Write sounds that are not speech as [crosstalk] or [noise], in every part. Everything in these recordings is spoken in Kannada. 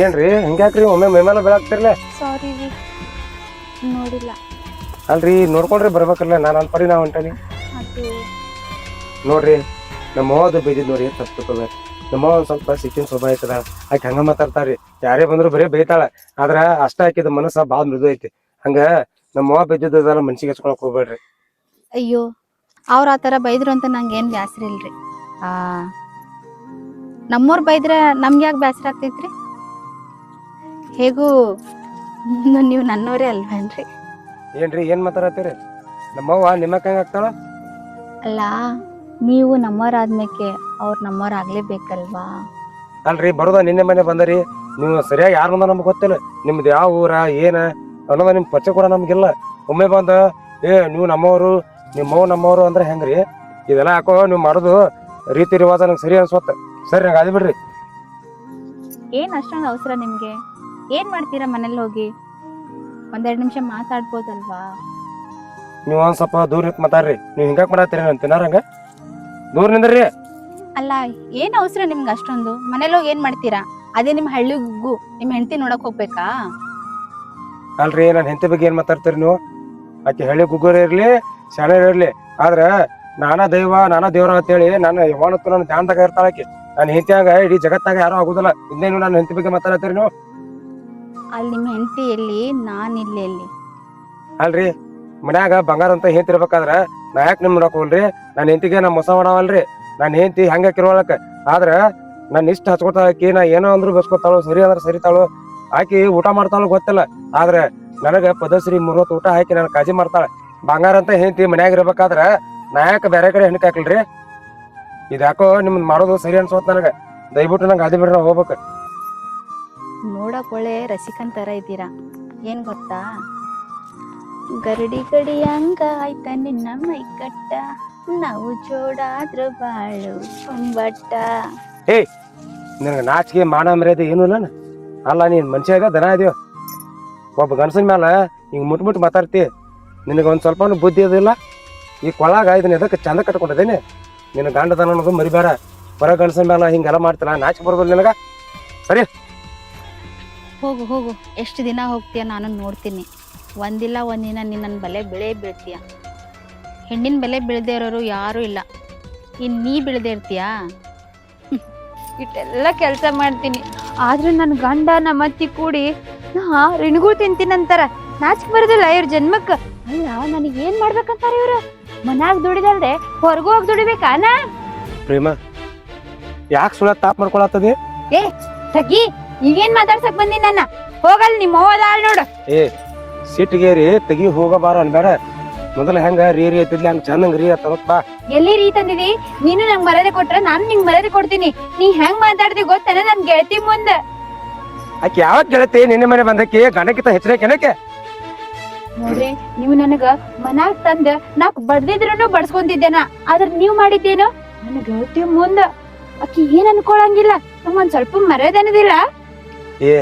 ಏನ್ರಿ? ಹಿಂಗ್ಯಾಕ್ರಿ ಒಮ್ಮೆ ಮೈಮೇಲೆ ಬೆಳಾಗ್ತಿರ್ಲೆ? ಸಾರಿ ರೀ. ನೋಡಿಲ್ಲ. ಅಲ್ರಿ ನೋಡ್ಕೊಂಡ್ರಿ ಬರ್ಬೇಕಲ್ಲ ನಾನು ಅಲ್ಲಿ ಪರಿ ನಾ ಹೊಂಟೇನಿ. ಅದು ನೋಡ್ರಿ ನಮ್ಮ ಅವ್ವ ಬೈದಿದ್ ನೋಡಿ ಅಷ್ಟು ತಿಳ್ಕೊಬೇಡ್ರಿ ನಮ್ಮ ಅವ್ವ ಒಂದ್ ಸ್ವಲ್ಪ ಸಿಕ್ಕಿನ ಸ್ವಭಾವ ಐತದ ಆಕೆ ಹಂಗ ಮಾತಾಡ್ತಾರ್ರಿ ಯಾರೇ ಬಂದ್ರು ಬರೀ ಬೈತಾಳ ಆದ್ರ ಅಷ್ಟ ಆಕಿದ ಮನಸ್ಸ ಬಾಳ ಮೃದು ಐತಿ. ಹಂಗ ನಮ್ಮ ಅವ್ವ ಬೈದಿದ್ದಲ್ಲ ಮನ್ಸಿಗೆ ಹಚ್ಕೊಳಕ್ ಹೋಗ್ಬೇಡ್ರಿ. ಅಯ್ಯೋ ಅವ್ರ ಆತರ ಥರ ಬೈದ್ರು ಅಂತ ನಂಗೆ ಏನು ಬೇಸರ ಇಲ್ರಿ ನಮ್ಮವ್ರು ಬೈದ್ರೆ ನಮ್ಗೆ ಯಾಕೆ ಬೇಸರ ಆಗ್ತೈತ್ರಿ ಹೇಗೂ ಮುಂದೆ ನೀವು ನನ್ನವರೇ ಅಲ್ವೇನ್ರಿ ಏನ್ರಿ? ಏನ್ ಮಾತಾಡತ್ತೀರಿ? ನಮ್ಮವ್ವ ನಿಮ್ಮಕ್ಕ ಹೆಂಗ ಆಗ್ತಾಳ ಅಲ್ಲ ನೀವು ನಮ್ಮವರಾದ್ಮೇಕೆ ಅವ್ರು ನಮ್ಮವರಾಗ್ಲೇಬೇಕಲ್ವಾ? ಅಲ್ರಿ ಬರೋದ ನಿನ್ನೆ ಮನೆ ಬಂದರಿ. ನೀವು ಸರಿಯಾಗಿ ಯಾರು ಬಂದ ನಮ್ಗೆ ಗೊತ್ತಿಲ್ಲ. ನಿಮ್ದು ಯಾವ ಊರ ಏನ ಅನ್ನೋದ ನಿಮ್ ಪರಿಚಯ ಕೂಡ ನಮ್ಗಿಲ್ಲ. ಒಮ್ಮೆ ಬಂದ ಏ ನೀವು ನಮ್ಮವರು ನಿಮ್ಮವ್ ನಮ್ಮವರು ಅಂದ್ರೆ ಹೆಂಗ್ರಿ? ಇದೆಲ್ಲ ಯಾಕೋ ನೀವು ಮಾಡೋದು ರೀತಿ ರಿವಾಜ ನಂಗೆ ಸರಿ ಅನ್ಸುತ್ತೆ ಸರಿ ನಂಗೆ ಅದು ಬಿಡ್ರಿ. ಏನ್ ಅಷ್ಟೊಂದು ಅವಸರ ನಿಮ್ಗೆ? ಏನ್ ಮಾಡ್ತೀರಾ ಮನೇಲಿ ಹೋಗಿ? ಒಂದೆರಡು ನಿಮಿಷ ಮಾತಾಡ್ಬೋದಲ್ವಾ? ನೀವು ಒಂದ್ ಸ್ವಲ್ಪ ದೂರ ನಿಂತ್ ಮಾತಾಡ್ರಿ. ನೀವು ಹಿಂಗಾಕ್ ಮಾಡತ್ತೀರಿ ನಾನು ತಿನ್ನಾರಂಗ ದೂರ ನಿಂದ್ರಿ. ಅಲ್ಲ ಏನ್ ಅವಸರ ನಿಮ್ಗೆ ಅಷ್ಟೊಂದು? ಮನೇಲಿ ಹೋಗಿ ಏನ್ ಮಾಡ್ತೀರಾ? ಅದೇ ನಿಮ್ ಗುಗ್ಗು. ನಿಮ್ ಹೆಂಡತಿ ನೋಡಕ್ ಹೋಗ್ಬೇಕಾ? ಅಲ್ರಿ ನನ್ನ ಹೆಂಡತಿ ಬಗ್ಗೆ ಏನ್ ಮಾತಾಡ್ತೀರಿ ನೀವು? ಆಕೆ ಹಳ್ಳಿ ಗುಗ್ಗರು ಇರ್ಲಿ ಶಾಣೆ ಇರ್ಲಿ. ಆದ್ರ ನಾನಾ ದೈವ ನಾನಾ ದೇವ್ರ ಅಂತೇಳಿ ನಾನು ಯಾವತ್ತೂ ನನ್ನ ಧ್ಯಾನದಾಗ ಇರ್ತಾಳ ಆಕೆ. ನನ್ನ ಹೆಂಡತಿಯಾಗ ಇಡೀ ಜಗತ್ತಾಗ ಯಾರು ಆಗುದಿಲ್ಲ. ಇನ್ನೇನು ನನ್ನ ಹೆಂಡತಿ ಬಗ್ಗೆ ಮಾತಾಡತ್ತೀರಿ ನೀವು? ಅಲ್ಲಿ ನಿಮ್ಮ ಹೆಂಡತಿ ಎಲ್ಲಿ, ನಾನ್ ಇಲ್ಲಿ ಎಲ್ಲಿ? ಅಲ್ರಿ, ಮನ್ಯಾಗ ಬಂಗಾರ ಅಂತ ಹೆಂಡತಿ ಇರ್ಬೇಕಾದ್ರ ನಾ ಯಾಕೆ ನಿಮ್ ನೋಡಕ್ ಹೋಗ್ಲ್ರಿ ನನ್ನ ಹೆಂಡತಿಗೆ ನಾ ಮೋಸ ಮಾಡವಲ್ರಿ. ನನ್ನ ಹೆಂಡತಿ ಹಂಗ ಕಿರುವಳಕ ಆದ್ರ ನನ್ನ ಇಷ್ಟ ಹಚ್ಕೊತಾ ಆಕಿ, ನಾ ಏನೋ ಅಂದ್ರು ಬಸ್ಕೊತಾಳು ಸರಿ ಅಂದ್ರ ಸರಿತಾಳು. ಆಕಿ ಊಟ ಮಾಡ್ತಾಳು ಗೊತ್ತಿಲ್ಲ. ಆದ್ರೆ ನನಗ ಪದಶ್ರೀ ಮೂರ್ವತ್ತು ಊಟ ಹಾಕಿ ನನ್ನ ಕಾಜಿ ಮಾಡ್ತಾಳ. ಬಂಗಾರ ಅಂತ ಹೆಂಡತಿ ಮನ್ಯಾಗ ಇರ್ಬೇಕಾದ್ರ ನಾ ಯಾಕೆ ಬೇರೆ ಕಡೆ ಹೆಣ್ಕಾಕ್ಲ್ರಿ? ಇದ್ಯಾಕೋ ನಿಮ್ದು ಮಾಡೋದು ಸರಿ ಅನ್ಸೋತ್ ನನಗ. ದಯವಿಟ್ಟು ನಂಗೆ ಅದೇ ಬಿಡ್ರಿ ಹೋಗ್ಬೇಕು. ನೋಡಕ್ ಒಳ್ಳೆ ರಸಿಕನ್ ತರ ಇದ್ದೀರಾ? ಏನ್ ಗೊತ್ತಾ? ಗರಡಿ ಗಡಿ ಹಂಗ ಆಯ್ತ ನಿನ್ನ ಮೈ ಕಟ್ಟ ನಾವು ಜೋಡಾದ್ರ ಬಾಳು ಒಂಬಟ್ಟ. ನಿನಗೆ ನಾಚಿಕೆ ಮಾಡ ಮರ್ಯಾದೆ ಏನು ಇಲ್ಲ ಅಲ್ಲ, ನೀನ್ ಮನುಷ್ಯ ಇದ ದನ ಇದೆಯೋ? ಒಬ್ಬ ಗಂಡಸನ ಮೇಲೆ ಹಿಂಗ್ ಮುಟ್ ಮುಟ್ ಮಾತಾಡ್ತಿ. ನಿನಗೆ ಒಂದ್ ಸ್ವಲ್ಪ ಬುದ್ಧಿ ಅದಿಲ್ಲ ಈ ಕೊಳಾಗ ಇದನ್ನ ಎದಕ್ಕೆ ಚಂದ ಕಟ್ಕೊಂಡಿದ್ದೇನೆ? ನಿನ್ನ ಗಂಡದನ ಅನ್ನೋದು ಮರಿಬೇಡ. ಹೊರ ಗಂಡಸನ ಮೇಲೆ ಹಿಂಗೆಲ್ಲ ಮಾಡ್ತಿಲ್ಲ, ನಾಚಿಕೆ ಬರ್ಬೋದು ನಿನಗ? ಸರಿ. ಹೋಗು ಹೋಗು. ಎಷ್ಟು ದಿನ ಹೋಗ್ತೀಯ ನಾನು ನೋಡ್ತೀನಿ. ಒಂದಿಲ್ಲ ಒಂದಿನ ನೀನು ನನ್ನ ಬಲೆ ಬೆಳೆ ಬೀಳ್ತೀಯ. ಹೆಣ್ಣಿನ ಬೆಲೆ ಬೀಳದೇ ಇರೋರು ಯಾರೂ ಇಲ್ಲ. ಇನ್ನು ನೀ ಬೀಳದೇ ಇರ್ತೀಯಾ. [laughs] ಇಷ್ಟೆಲ್ಲ ಕೆಲಸ ಮಾಡ್ತೀನಿ. ಆದ್ರೆ ನನ್ನ ಗಂಡ ನಮ್ಮ ಅತ್ತಿ ಕೂಡಿ ನಾ ರಿಣಗೂ ತಿಂತೀನಂತಾರ. ನಾಚಿಕೆ ಬರೋದಿಲ್ಲ ಇವ್ರ ಜನ್ಮಕ್ಕೆ. ಅಲ್ಲ ನನಗೆ ಏನು ಮಾಡ್ಬೇಕಂತಾರ ಇವ್ರು? ಮನ್ಯಾಗ ದುಡಿದಲ್ದೆ ಹೊರಗೂ ಹೋಗಿ ದುಡಿಬೇಕಾ ನಾ? ಪ್ರೇಮ ಯಾಕೆ ಸುಳ್ಳ ತಾಪ್ ಏ ತಗಿ ಈಗೇನ್ ಮಾತಾಡ್ಸಕ್ ಬಂದಿ ನನ್ನ? ಹೋಗಲ್ ನಿಮ್ಮ ಹೋದಾಳ್ ನೋಡು. ಏ ಸಿಟ್ಟಿಗೇರಿ ತೆಗಿ ಹೋಗಬಾರ ಅನ್ಬೇಡ. ಮೊದಲ ಹೆಂಗ ರೀ ರೀ ಐತಿದ್ಲಿ ಹಂಗ ಚಂದಂಗ ರೀ ಅತ್ತ ಬಾ ಎಲ್ಲಿ ರೀ ತಂದಿದಿ? ನೀನು ನಂಗ್ ಮರ್ಯಾದೆ ಕೊಟ್ರೆ ನಾನು ನಿಂಗ್ ಮರ್ಯಾದೆ ಕೊಡ್ತೀನಿ. ನೀ ಹೆಂಗ್ ಮಾತಾಡ್ದಿ ಗೊತ್ತೇನ ನನ್ ಗೆಳತಿ ಮುಂದ? ಆಕೆ ಯಾವ ಗೆಳತಿ? ನಿನ್ನ ಮನೆ ಬಂದಕ್ಕೆ ಗಣಕಿತ ಹೆಚ್ಚಿನ ಕೆನಕ್ಕೆ ನೋಡ್ರಿ ನೀವು ನನಗ ಮನಾಗ್ ತಂದ ನಾಕ್ ಬಡ್ದಿದ್ರು ಬಡ್ಸ್ಕೊಂತಿದ್ದೇನ. ಆದ್ರ ನೀವ್ ಮಾಡಿದ್ದೇನು? ನನ್ನ ಗೆಳತಿ ಮುಂದ. ಆಕಿ ಏನ್ ಅನ್ಕೊಳಂಗಿಲ್ಲ. ನಮ್ಗೊಂದ್ ಸ್ವಲ್ಪ ಮರ್ಯಾದೆ ಅನ್ನೋದಿಲ್ಲ? ಏ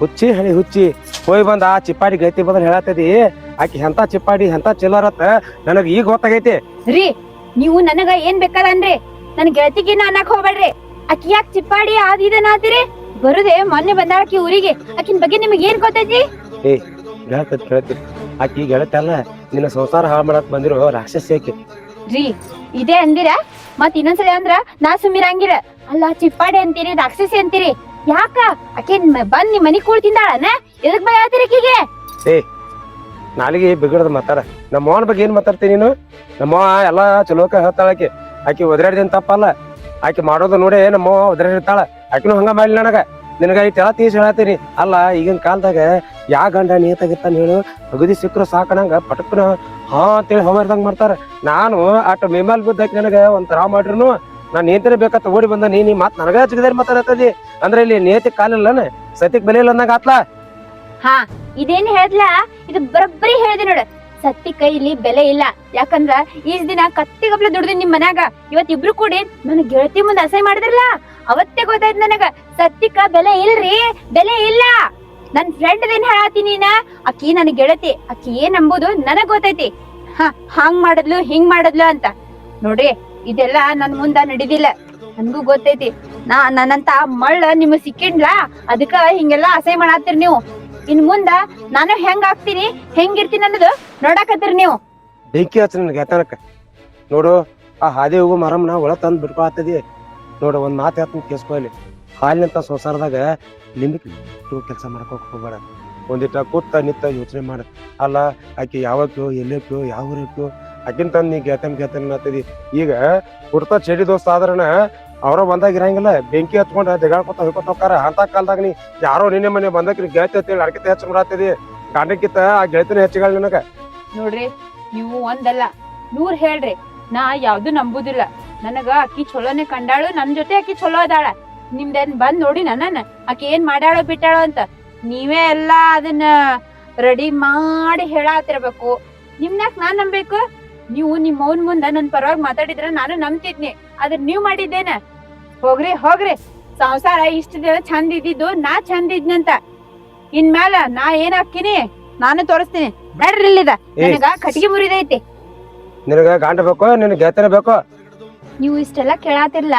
ಹುಚ್ಚಿ ಹಳಿ ಹುಚ್ಚಿ ಹೋಗಿ ಬಂದ ಆ ಚಿಪ್ಪಾಡಿ ಗೈತಿ ಬಂದ್ರೆ ಹೇಳತ್ತದಿ. ಆಕಿ ಎಂತ ಚಿಪ್ಪಾಡಿ ಎಂತ ಚಿಲ್ಲರತ್ತ ನನಗ ಈಗ ಗೊತ್ತಾಗೈತಿ. ರೀ ನೀವು ನನಗ ಏನ್ ಬೇಕಾದನ್ರಿ? ನನ್ ಗೆಳತಿಗೆ ಅನ್ನಕ್ ಹೋಗ್ಬೇಡ್ರಿ. ಆಕಿ ಯಾಕ್ ಚಿಪ್ಪಾಡಿ ಆದಿದನಾತಿರಿ ಬರುದೆ ಮೊನ್ನೆ ಬಂದಾಳಕಿ ಊರಿಗೆ. ಆಕಿನ ಬಗ್ಗೆ ನಿಮಗೆ ಏನ್ ಗೊತ್ತೈತಿ? ಗೆಳತದ್ ಕೇಳತಿ ಆಕಿ ಗೆಳತಲ್ಲ ನಿನ್ನ ಸಂಸಾರ ಹಾಳು ಮಾಡಕ್ ಬಂದಿರೋ ರಾಕ್ಷಸಿ ಆಕಿ. ರೀ ಇದೇ ಅಂದಿರ? ಮತ್ ಇನ್ನೊಂದ್ಸಲ ಅಂದ್ರ ನಾ ಸುಮ್ಮಿರಂಗಿರ ಅಲ್ಲ ಚಿಪ್ಪಾಡಿ ಅಂತೀರಿ ರಾಕ್ಷಸಿ ಅಂತೀರಿ? ಯಾಕ? ಆಕೆ ಬಂದ್ ನಿಮ್ ಮನಿ ಕೂಳ್ ಎದಕ್ ಭಯ ಆಕಿಗೆ ನಾಲಿಗೆ ಬಿಗಡದ ಮಾತಾಡ. ನಮ್ಮ ಅವನ ಬಗ್ಗೆ ಏನ್ ಮಾತಾಡ್ತೀನಿ ನೀನು? ನಮ್ಮ ಎಲ್ಲಾ ಚಲೋಕ ಹೇಳ್ತಾಳ ಆಕಿ. ಆಕಿ ಒದರಾಡ್ದೇನ್ ತಪ್ಪಲ್ಲ. ಆಕಿ ಮಾಡೋದು ನೋಡಿ ನಮ್ಮ ಒದರಾಡಿರ್ತಾಳ ಆಕಿನೂ ಹಂಗ ಮಾಡ್ಲಿ ನನಗ. ನಿನಗ ಇಟ್ಟೆಲ್ಲ ತೀಸ್ ಹೇಳತ್ತೀನಿ ಅಲ್ಲ, ಈಗಿನ ಕಾಲದಾಗ ಯಾ ಗಂಡ ನೀತಾಗಿರ್ತಾನ ಹೇಳು? ಅಗದಿ ಸಿಕ್ಕರು ಸಾಕಣಂಗ ಪಟಕ್ನ ಹಾ ಅಂತೇಳಿ ಹೋಗಿರ್ದಂಗ ಮಾಡ್ತಾರ. ನಾನು ಆಟ ಮೇಮಾಲ್ ಬಿದ್ದಾಕಿ ನನಗ ಒಂಥರ ಮಾಡ್ರಿನು ನಾನ್ ನೇತಿನ ಬೇಕಂತ ಓಡಿ ಬಂದ ನೀ ನೀ ಮಾತ್ ನನಗ ಚಿಗದಾರಿ ಮಾತಾಡತ್ತದಿ ಅಂದ್ರೆ ಇಲ್ಲಿ ನೇತಿ ಕಾಲಿಲ್ಲನ ಸತಿಕ್ ಬೆಲೆ ಇಲ್ಲ ಅಂದಾಗ ಆತ್ಲಾ? ಹಾ, ಇದೇನ್ ಹೇಳ್ದ್ಲಾ? ಇದು ಬರೋಬ್ಬರಿ ಹೇಳಿದೆ ನೋಡ. ಸತ್ತಿ ಕೈಲಿ ಬೆಲೆ ಇಲ್ಲ. ಯಾಕಂದ್ರ ಈ ದಿನ ಕತ್ತಿಗಪ್ಲ ದುಡ್ದಿನ್ ನಿಮ್ ಮನ್ಯಾಗ. ಇವತ್ ಇಬ್ರು ಕೂಡಿ ನನ್ ಗೆಳತಿ ಮುಂದೆ ಅಸಹ್ಯ ಮಾಡಿದ್ರಲ್ಲ? ಅವತ್ತೇ ಗೊತ್ತಾಯ್ತು ನನಗ. ಸತ್ತಿಕ ಬೆಲೆ ಇಲ್ರಿ? ಬೆಲೆ ಇಲ್ಲ. ನನ್ ಫ್ರೆಂಡ್ ಏನ್ ಹೇಳಾತಿ ನೀನ? ಅಕ್ಕಿ ನನ್ ಗೆಳತಿ. ಅಕ್ಕಿ ಏನ್ ಅಂಬುದು ನನಗ್ ಗೊತ್ತೈತಿ. ಹ, ಹಾಂಗ್ ಮಾಡದ್ಲು, ಹಿಂಗ್ ಮಾಡದ್ಲು ಅಂತ. ನೋಡ್ರಿ ಇದೆಲ್ಲ ನನ್ ಮುಂದ ನಡಿದಿಲ್ಲ. ನನ್ಗೂ ಗೊತ್ತೈತಿ. ನಾ ನನ್ನಂತ ಮಳ್ಳ ನಿಮಗ್ ಸಿಕ್ಕಿಂಡ್ಲ? ಅದಕ್ಕ ಹಿಂಗೆಲ್ಲಾ ಅಸಹ್ಯ ಮಾಡಾತಿರ್ ನೀವು. ಇನ್ ಮುಂದ ನಾನು ಹೆಂಗ್ ಆಗ್ತೀನಿ? ಹೆಂಗಿರ್ತೀನಿ ಅನ್ನೋದು ನೋಡಾಕತ್ತೀರಿ ನೀವು. ಬೆಂಕಿ ಹಚ್ಚ ನನ್ಗೆ ಗೆತನಕ ನೋಡು, ಆ ಹಾದಿ ಹೋಗೋ ಮರಮ್ನ ಒಳ ತಂದ್ ಬಿಟ್ಕೊಳತ್ತದಿ ನೋಡು, ಒಂದ್ ಮಾತು ಹೇಳ್ತೀನಿ ಕೇಸ್ಕೊಲಿ ಹಾಲಿನಂತ ಸಂಸಾರದಾಗ ಲಿಮಿಟ್ ಕೆಲಸ ಮಾಡ್ಕೋಕ್ ಹೋಗ್ಬೇಡ. ಒಂದಿಟ್ಟ ಕೂತ ನಿತ್ತ ಯೋಚನೆ ಮಾಡ. ಅಲ್ಲ, ಆಕಿ ಯಾವಕ್ಕೋ ಎಲ್ಲಕ್ಕೋ ಯಾವ ಊರಕ್ಕೋ ತಂದ್ ನೀ ಗೆತನ್ ಗೆತನ್ ಅನ್ನತ್ತದಿ ಈಗ ಹುಡ್ತಾ ಚಡಿ ದೋಸ್ತ ಆದ್ರನ ಅವ್ರ ಬಂದಾಗ ಇರಂಗಿಲ್ಲ. ಬೆಂಕಿ ಹಚ್ಕೊಂಡ ಜಗಾಡ್ಕೊತ ಹೋಗ್ಕೊತ ಹೋಗ್ತಾರ ಅಂತ ಕಾಲದಾಗ ನೀ ಯಾರೋ ನಿನ್ನೆ ಮನೆ ಬಂದಕ್ ನೀ ಗೆಳತಿ ಅಂತೇಳಿ ಅಡಕೆ ಹೆಚ್ಚು ಮಾಡತ್ತಿದಿ ಗಂಡಕ್ಕಿತ್ತ ಆ ಗೆಳತಿನ ಹೆಚ್ಚಗಳ ನಿನಗ. ನೋಡ್ರಿ, ನೀವು ಒಂದಲ್ಲ, ನೂರ್ ಹೇಳ್ರಿ. ನಾ ಯಾವ್ದು ನಂಬುದಿಲ್ಲ. ನನಗ ಅಕ್ಕಿ ಚಲೋನೆ ಕಂಡಾಳು, ನನ್ ಜೊತೆ ಅಕ್ಕಿ ಚಲೋ ಅದಾಳ. ನಿಮ್ದೇನ್ ಬಂದ್ ನೋಡಿ ನನ್ನ ಆಕಿ ಏನ್ ಮಾಡ್ಯಾಳೋ ಬಿಟ್ಟಾಳೋ ಅಂತ. ನೀವೇ ಎಲ್ಲಾ ಅದನ್ನ ರೆಡಿ ಮಾಡಿ ಹೇಳಾತಿರ್ಬೇಕು. ನಿಮ್ನಾಕ್ ನಾನ್ ನಂಬೇಕು ನೀವು ನಿಮ್ ಮೌನ್ ಮುಂದ ನನ್ ಪರವಾಗಿ ಮಾತಾಡಿದ್ರ ನಾನು ನಂಬ್ತಿದ್ನಿ. ಅದ್ರ ನೀವ್ ಮಾಡಿದ್ದೇನ. ಹೋಗ್ರಿ ಹೋಗ್ರಿ. ಸಂಸಾರ ಇಷ್ಟ ದಿನ ಚಂದ ಇದ್ದಿದ್ದು ನಾ ಚಂದ ಇದ್ನಂತ ಇನ್ಮ್ಯಾಲ ನಾ ಏನ್ ಹಾಕಿನಿ ನಾನು ತೋರಿಸ್ತೀನಿ. ನಡ್ರಿ ಇಲ್ಲಿದ. ನನಗ ಕಟ್ಟಿಗೆ ಮುರಿದೈತಿ ನಿನಗ ಗಾಂಡ ಬೇಕೋ ನಿನ್ ಗೆತನ ಬೇಕೋ? ನೀವು ಇಷ್ಟೆಲ್ಲ ಕೇಳಾತಿರ್ಲ.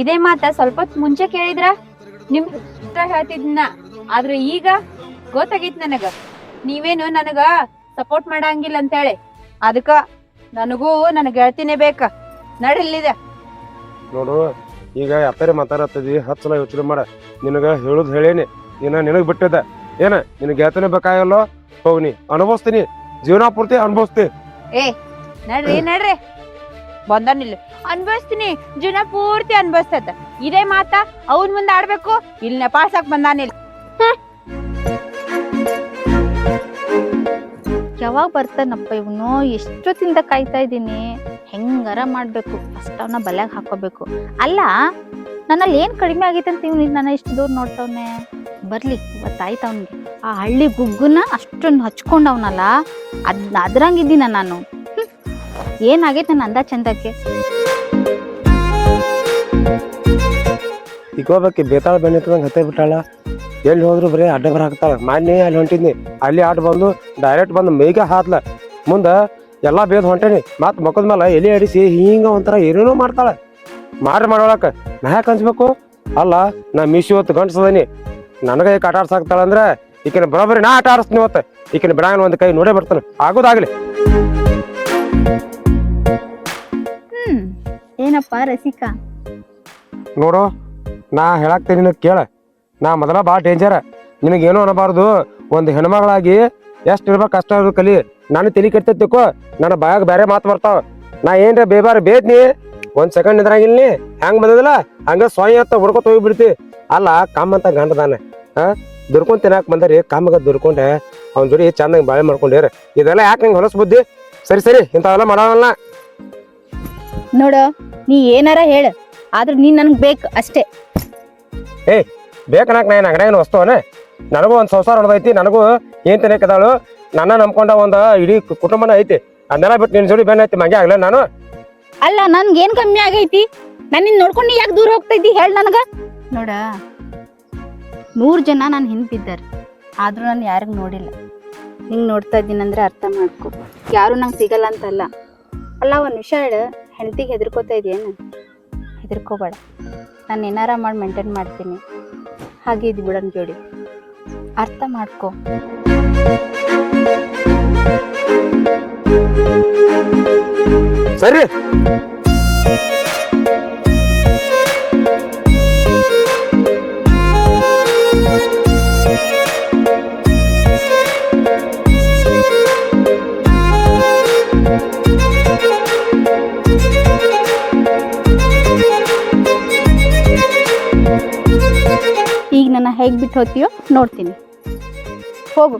ಇದೇ ಮಾತ ಸ್ವಲ್ಪ ಹೊತ್ ಮುಂಚೆ ಕೇಳಿದ್ರ? ನಿಮ್ ಇಷ್ಟ ಹೇಳ್ತಿದ್ನ. ಆದ್ರೆ ಈಗ ಗೊತ್ತಾಗಿತ್ ನನಗ. ನೀವೇನು ನನಗ ಸಪೋರ್ಟ್ ಮಾಡಂಗಿಲ್ಲ ಅಂತೇಳಿ. ಅದಕ್ಕ ನನಗೂ ನನ್ನ ಗೆಳತಿನೇ ಬೇಕ. ನಡಿಲ್ಲಿದೆ ನೋಡು ಈಗ ಅಪ್ಪರೆ ಮಾತಾಡತ್ತದಿ ಹತ್ತು ಸಲ ಯೋಚನೆ ಮಾಡ. ನಿನಗ ಹೇಳುದ್ ಹೇಳೇನಿ ನಿನ್ನ ನಿನಗ್ ಬಿಟ್ಟದ ಏನ ನಿನ್ ಗೆಳತಿನೇ ಬೇಕಾಗಲ್ಲೋ ಹೋಗ್ನಿ ಅನುಭವಿಸ್ತೀನಿ. ಜೀವನ ಪೂರ್ತಿ ಅನುಭವಿಸ್ತಿ ನಡ್ರಿ ನಡ್ರಿ. ಬಂದನಿಲ್ಲ ಅನ್ಭವಿಸ್ತೀನಿ ಜೀವನ ಪೂರ್ತಿ ಅನ್ಭವಿಸ್ತದ ಇದೇ ಮಾತಾ ಅವನ್ ಮುಂದೆ ಆಡ್ಬೇಕು ಇಲ್ಲಿ ನೆಪಾಳ್ಸಕ್ ಬಂದಾನಿಲ್ಲ ಯಾವಾಗ ಬರ್ತಾನಪ್ಪ ಇವನು? ಎಷ್ಟೊತ್ತಿಂದ ಕಾಯ್ತಾ ಇದ್ದೀನಿ? ಹೆಂಗಾರ ಮಾಡಬೇಕು? ಫಸ್ಟ್ ಅವನ ಬಲೆಗೆ ಹಾಕೋಬೇಕು. ಅಲ್ಲ, ನನ್ನಲ್ಲಿ ಏನು ಕಡಿಮೆ ಆಗೈತೆ ಅಂತ ಇವನು ನಾನು ಇಷ್ಟು ದೂರ ನೋಡ್ತವನೆ? ಬರಲಿ ಗೊತ್ತಾಯ್ತು ಅವನಿಗೆ. ಆ ಹಳ್ಳಿ ಗುಗ್ಗುನ ಅಷ್ಟೊಂದು ಹಚ್ಕೊಂಡವನಲ್ಲ, ಅದ್ ಅದ್ರಂಗಿದ್ದೀನ ನಾನು. ಏನಾಗೈತೆ ನನ್ನ ಅಂದ ಚಂದಕ್ಕೆ? ಇಕ್ಕೋಬೇಕಿ ಬೇತಾಳ ಬೆನ್ನಿತ್ತಂಗೆ ಹತ್ತೆ ಬಿಟ್ಟಾಳ? ಎಲ್ಲಿ ಹೋದ್ರು ಬರೀ ಅಡ್ಡ ಬರಾಕತ್ತಾಳ ಮಾನ್ಯ ಅಲ್ಲಿ ಹೊಂಟಿದ್ನಿ. ಅಲ್ಲಿ ಆಟ ಬಂದು ಡೈರೆಕ್ಟ್ ಬಂದು ಮೈಗೆ ಹಾತ್ಲ. ಮುಂದೆ ಎಲ್ಲಾ ಬೇದ್ ಹೊಂಟೇನಿ. ಮತ್ ಮಕ್ಕದ ಮೇಲೆ ಎಲೆ ಅಡಿಸಿ ಹಿಂಗ ಒಂಥರ ಏನೇನೋ ಮಾಡ್ತಾಳ. ಮಾಡ್ರಿ ಮಾಡೋಳಕ್ಕೆ ನಾ ಯಾಕೆ ಅನ್ಸ್ಬೇಕು ಅಲ್ಲ ನಾ ಮಿಶಿ ಹೊತ್ತು ಗಂಟ್ಸದನಿ ನನಗೆ ಯಾಕೆ ಆಟ ಆಡ್ಸಾಕ್ತಾಳೆ ಅಂದ್ರ ಈಕಿನ ಬರೋಬ್ಬರಿ ನಾ ಆಟ ಆಡಿಸ್ತೀನಿ ಇವತ್ತು. ಈಕಿನ ಬಿಡಾಗ ಒಂದು ಕೈ ನೋಡೇ ಬರ್ತಾನೆ. ಆಗೋದಾಗ್ಲಿ. ಏನಪ್ಪ ರಸಿಕಾ? ನೋಡು ನಾ ಹೇಳಾಕ್ತೀನಿ ಕೇಳ. ನಾ ಮೊದಲ ಭಾಳ ಡೇಂಜರ್ ನಿನಗೇನು ಅನ್ನಬಾರ್ದು ಒಂದು ಹೆಣ್ಮಗಳಾಗಿ ಎಷ್ಟು ಇರ್ಬೇಕು ಕಷ್ಟ ಇರ್ಬೇಕು ಕಲಿ. ನಾನು ತಲೆ ಕೆಡ್ತೈತಿಕೋ. ನನ್ನ ಬಾಯಾಗ ಬೇರೆ ಮಾತು ಬರ್ತಾವ. ನಾ ಏನ್ರ ಬೇಬಾರ ಬೇದ್ನಿ. ಒಂದ್ ಸೆಕೆಂಡ್ ಇದ್ರಾಗಿಲ್ನಿ ಹೆಂಗ್ ಬಂದದಲ್ಲ? ಹಂಗ ಸ್ವಯಂ ಅಂತ ಹುಡ್ಕೊತ ಹೋಗ್ಬಿಡ್ತಿ. ಅಲ್ಲ ಕಾಮ್ ಅಂತ ಗಂಡದಾನೆ ಹಾ ದುರ್ಕೊಂಡ್ ತಿನ್ನಾಕ ಬಂದರಿ ಕಾಮಗ ದುರ್ಕೊಂಡೆ. ಅವ್ನ ಜೋಡಿ ಚಂದಂಗ್ ಬಾಳೆ ಮಾಡ್ಕೊಂಡಿರ. ಇದೆಲ್ಲ ಯಾಕೆ ನಂಗೆ ಹೊಲಸ್ ಬುದ್ಧಿ? ಸರಿ ಸರಿ ಇಂಥವೆಲ್ಲ ಮಾಡವಲ್ಲ ನೋಡು ನೀ ಏನಾರ ಹೇಳು. ಆದ್ರೆ ನೀನ್ ನನ್ಗೆ ಬೇಕು ಅಷ್ಟೇ. ಬೇಕನಾಕ್ ನಾ ಅಂಗಡಿಯಾಗಿನ ವಸ್ತುವನೆ ನನಗೂ ಒಂದು ಸಂಸಾರ ಹೊಡೆದೈತಿ ನನಗೂ ಏನ್ ತಿನ್ನಕದಾಳು ನನ್ನ ನಂಬ್ಕೊಂಡ ಒಂದು ಇಡೀ ಕುಟುಂಬನ ಐತಿ. ಅದನ್ನೆಲ್ಲ ಬಿಟ್ಟು ನಿನ್ನ ಜೋಡಿ ಬೆನ್ನ ಮಂಗೆ ನಾನು? ಅಲ್ಲ, ನನ್ಗೆ ಏನ್ ಕಮ್ಮಿ ಆಗೈತಿ? ನಾನು ನಿನ್ನ ನೋಡ್ಕೊಂಡು ಯಾಕೆ ದೂರ ಹೋಗ್ತೈತಿ? ಹೇಳ ನನಗ. ನೋಡ, ನೂರ್ ಜನ ನಾನು ಹಿಂದ್ ಆದರೂ ಆದ್ರೂ ನಾನು ಯಾರಿಗೆ ನೋಡಿಲ್ಲ. ಹಿಂಗೆ ನೋಡ್ತಾ ಇದ್ದೀನಂದ್ರೆ ಅರ್ಥ ಮಾಡ್ಕೊ. ಯಾರು ನಂಗೆ ಸಿಗಲ್ಲ ಅಂತಲ್ಲ. ಅಲ್ಲ, ಒಂದು ವಿಷಯ ಹೇಳ ಹೆಂಡತಿಗೆ ಹೆದರ್ಕೋತಾ ಇದೆಯೇನು ಹೆದರ್ಕೋಬೇಡ. ನಾನು ಏನಾರ ಮಾಡಿ ಮೇಂಟೈನ್ ಮಾಡ್ತೀನಿ. ಹಾಗೆ ಇದು ಬಿಡನ್ ಜೋಡಿ. ಅರ್ಥ ಮಾಡ್ಕೊ. ಸರಿ. ಈಗ ಬಿಟ್ಟು ಹೋಗ್ತೀಯೋ ನೋಡ್ತೀನಿ. ಹೋಗು.